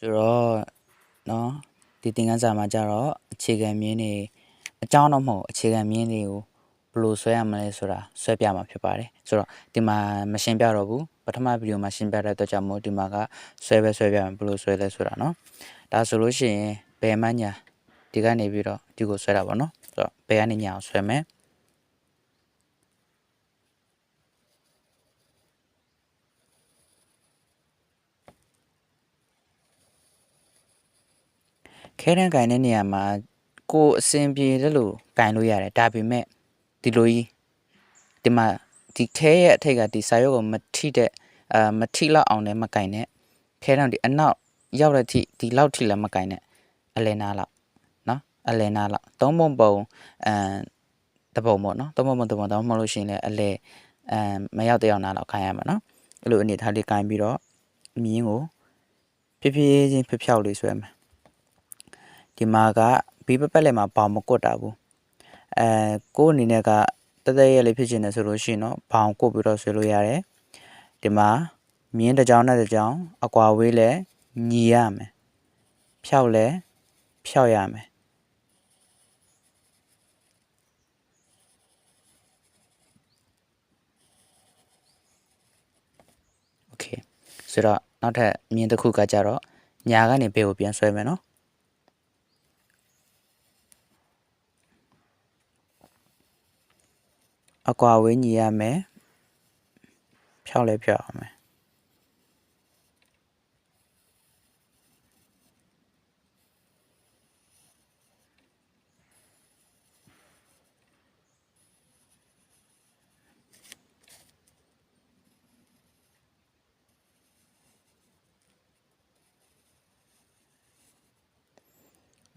ဆိုတော့เนาะဒီသင်ခန်းစာမှာကြတော့အခြေခံမြင်းတွေအကြောင်းတော့မဟုတ်အခြေခံမြင်းတွေကိုဘယ်လိုဆွဲရမလဲဆိုတာဆွဲပြမှာဖြစ်ပါတယ်ဆိုတော့ဒီမှာမရှင်းပြတော့ဘူးပထမဗီဒီယိုမှာရှင်းပြတဲ့အတွက်ကြောင့်မို့ဒီမှာကဆွဲပဲဆွဲပြမယ်ဘယ်လိုဆွဲလဲဆိုတာเนาะဒါဆိုလို့ရှိရင်ဘယ်မှညာဒီကနေပြီးတော့ဒီကိုဆွဲတာပေါ့เนาะဆိုတော့ဘယ်ကနေညာအောင်ဆွဲမယ် ခဲတန်းကင်တဲ့နေရာမှာကိုယ်အစင်ပြေတယ်လို့ကင်လို့ရတယ်ဒါပေမဲ့ဒီလိုကြီးဒီမှာဒီခဲရဲ့အထိတ်ကဒီစာရုပ်ကိုမထိတဲ့အာမထိလောက်အောင်လည်းမကင်နဲ့ခဲတန်းဒီအနောက်ရောက်တဲ့ထိဒီလောက်ထိလည်းမကင်နဲ့အလယ်နာလောက်နော်အလယ်နာလောက်သုံးပုံပုံအမ်တပုံပေါ့နော်သုံးပုံပုံတပုံတော့မဟုတ်လို့ရှိရင်လည်းအလယ်အမ်မရောက်တဲ့အောင်နာလောက်ခိုင်းရမှာနော်အဲ့လိုအနေထားလေးကင်ပြီးတော့မြင်းကိုဖြည်းဖြည်းချင်းဖျက်ဖြောက်လေးဆွဲမယ် ဒီမှာကဘီးပပက်လက်မှာဘောင်မကွတ်တာဘူးအဲကိုယ့်အနေနဲ့ကတသက်ရဲ့လေးဖြစ်ချင်တယ်ဆိုလို့ရှိရင်တော့ဘောင်ကွတ်ပြီးတော့ဆွဲလို့ရတယ်ဒီမှာမြင်းတစ်ကြောင်နဲ့တစ်ကြောင်အကွာဝေးလဲညီရမယ်ဖြောက်လဲဖြောက်ရမယ်โอเคဆိုတော့နောက်ထပ်မြင်းတစ်ခုကကြတော့ညာကနေဘေးကိုပြန်ဆွဲမယ်နော် အကွာဝေးညီရမယ်ဖြောက်လဲဖြောက်ရမယ်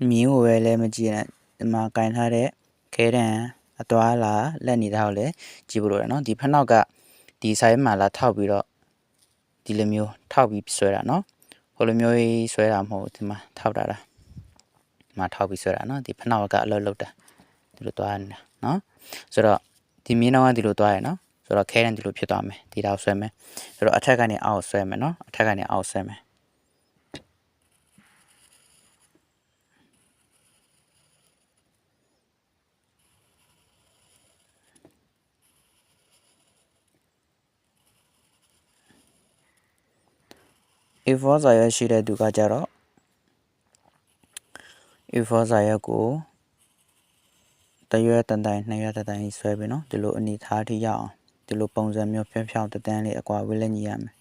မြင်းကိုပဲလဲမကြည့်နဲ့ဒီမှာကင်ထားတဲ့ခဲတံ အသွားလာလက်နေတာကိုလည်းကြည့်ဖို့လိုတယ်နော်ဒီဖက်နောက်ကဒီဆိုင်မှာလာထောက်ပြီးတော့ဒီလိုမျိုးထောက်ပြီးဆွဲတာနော်ဟိုလိုမျိုးကြီးဆွဲတာမဟုတ်ဘူးဒီမှာထောက်တာလားဒီမှာထောက်ပြီးဆွဲတာနော်ဒီဖက်နောက်ကအလုပ်လုပ်တာဒီလိုသွားနေတာနော်ဆိုတော့ဒီမြင်းတော့ကဒီလိုသွားရနော်ဆိုတော့ခဲတံဒီလိုဖြစ်သွားမယ်ဒီတော့ဆွဲမယ်ဆိုတော့အထက်ကနေအောက်ဆွဲမယ်နော်အထက်ကနေအောက်ဆွဲမယ် A4 စာရွက်ရှိတဲ့သူကကြတော့ A4 စာရွက်ကိုတရွက်တန်တိုင်းနှစ်ရွက်တန်တိုင်းဆွဲပြီးနော်ဒီလိုအနေထားထိရအောင်ဒီလိုပုံစံမျိုးဖြောင်းဖြောင်းတတန်းလေးအကွာဝေးလက်ညီရမယ်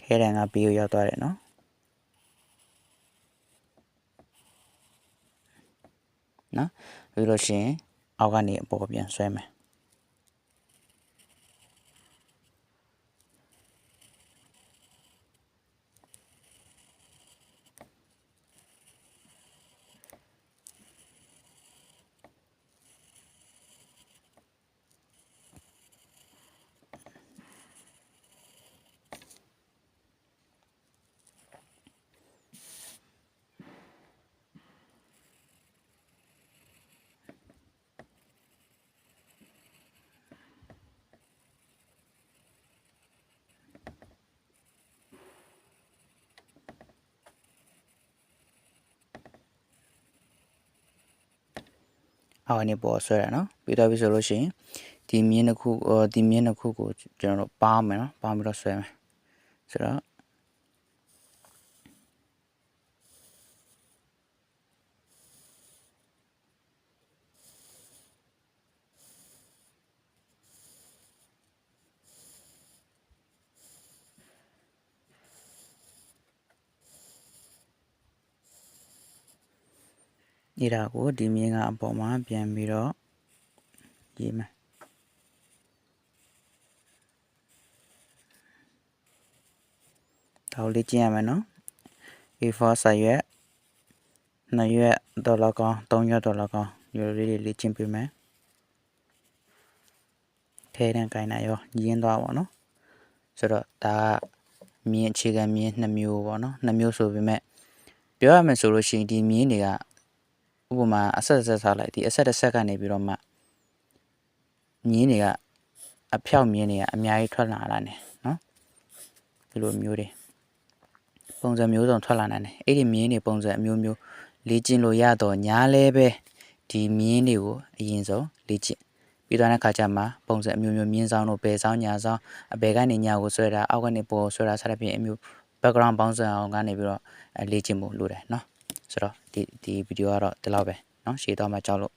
ခဲတံကပြီးကိုရောက်သွားတယ်နော်နော်ပြီးလို့ရှိရင် အောက်က နေအပေါ်ပြန်ဆွဲမယ် အောက်ကနေပေါ်ဆွဲတာနော်ပြီးတော့ပြီဆိုလို့ရှိရင်ဒီမြင်းတစ်ခုအော်ဒီမြင်းတစ်ခုကိုကျွန်တော်တို့ပါမယ်နော်ပါပြီးတော့ဆွဲမယ်ဆိုတော့ ဒီတာကိုဒီမြင်းကအပေါ်မှာပြန်ပြီးတော့ရေးမယ်ဒါကိုလေ့ကျင့်ရမယ်နော် A4 စာရွက်နှစ်ရွက်ဒေါ်လာကောင်းသုံးရွက်ဒေါ်လာကောင်းရိုးလေးတွေလေ့ကျင့်ပေးမယ်ထဲတန်းကိုင်းတာရောညင်းသွားပါတော့ဆိုတော့ဒါကမြင်းအခြေခံမြင်းနှစ်မျိုးပေါ့နော်နှစ်မျိုးဆိုပေမဲ့ပြောရမယ်ဆိုလို့ရှိရင်ဒီမြင်းတွေက ဥပမာအဆက်ဆက်စားလိုက်ဒီအဆက်တစ်ဆက်ကနေပြီးတော့မှမြင်းတွေကအဖျောက်မြင်းတွေကအများကြီးထွက်လာတာ ਨੇ နော်ဒီလိုမျိုးတွေပုံစံမျိုးစုံထွက်လာနိုင်တယ်အဲ့ဒီမြင်းတွေပုံစံအမျိုးမျိုးလေ့ကျင့်လို့ရတော့ညာလဲပဲဒီမြင်းတွေကိုအရင်ဆုံးလေ့ကျင့်ပြီးသွားတဲ့ခါကျမှပုံစံအမျိုးမျိုးမြင်းဆောင်တို့ဘယ်ဆောင်ညာဆောင်အဘယ်ကနေညာကိုဆွဲတာအောက်ကနေပေါ်ဆွဲတာစသဖြင့်အမျိုး background ပေါင်းစံအောင်ကနေပြီးတော့လေ့ကျင့်ဖို့လိုတယ်နော် ဆိုတော့ဒီဒီဗီဒီယိုကတော့ဒီလောက်ပဲเนาะရှေ့တော့မှကြောက်လို့